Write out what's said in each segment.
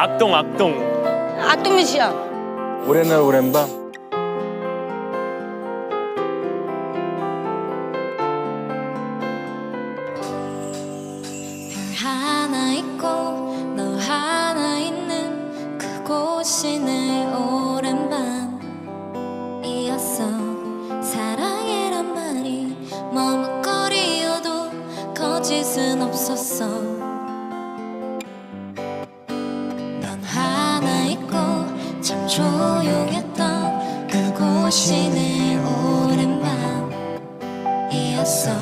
악동 악동. 악동민 씨야. 오랜 날 오랜 밤. 거짓은 없었어 다시 내 오랜 밤이었어.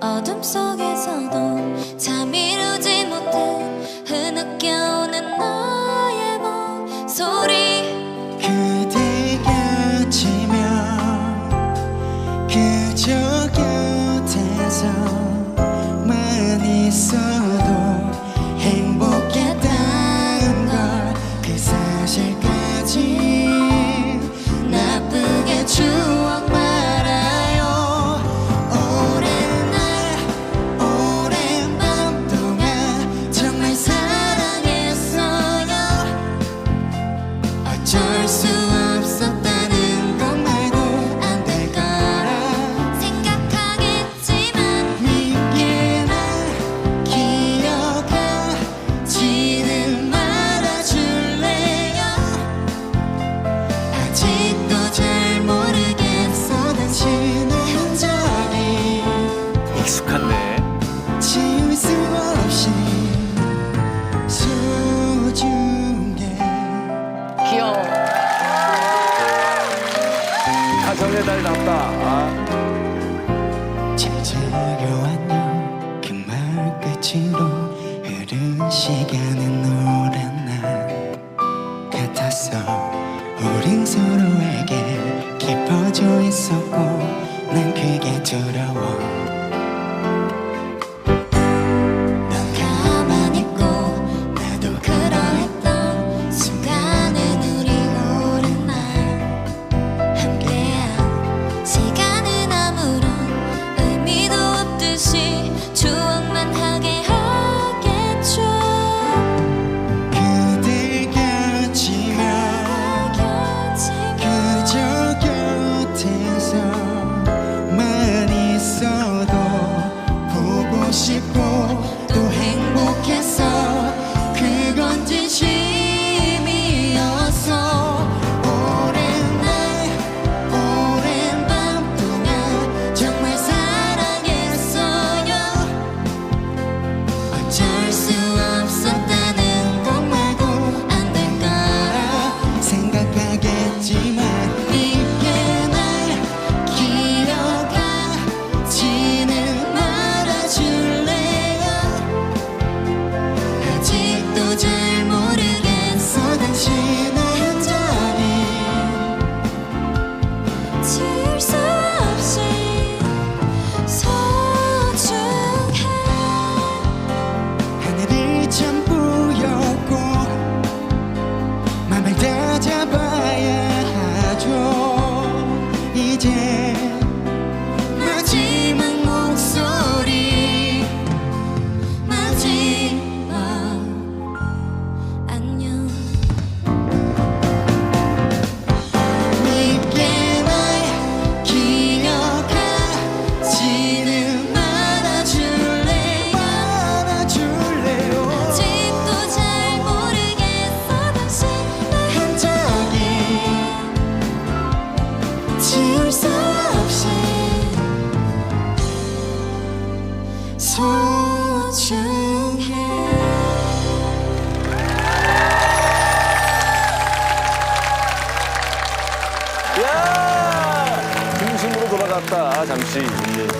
어둠 속에서도 잠 이루지 못해 흐느껴오는 너의 목소리. 그 메달 답다. 아. 잠자려 안녕 그 마을 끝으로 흐른 시간은 노란 날 같았어 우린 서로에게 깊어져 있었고 난 그게 두려워 三七五。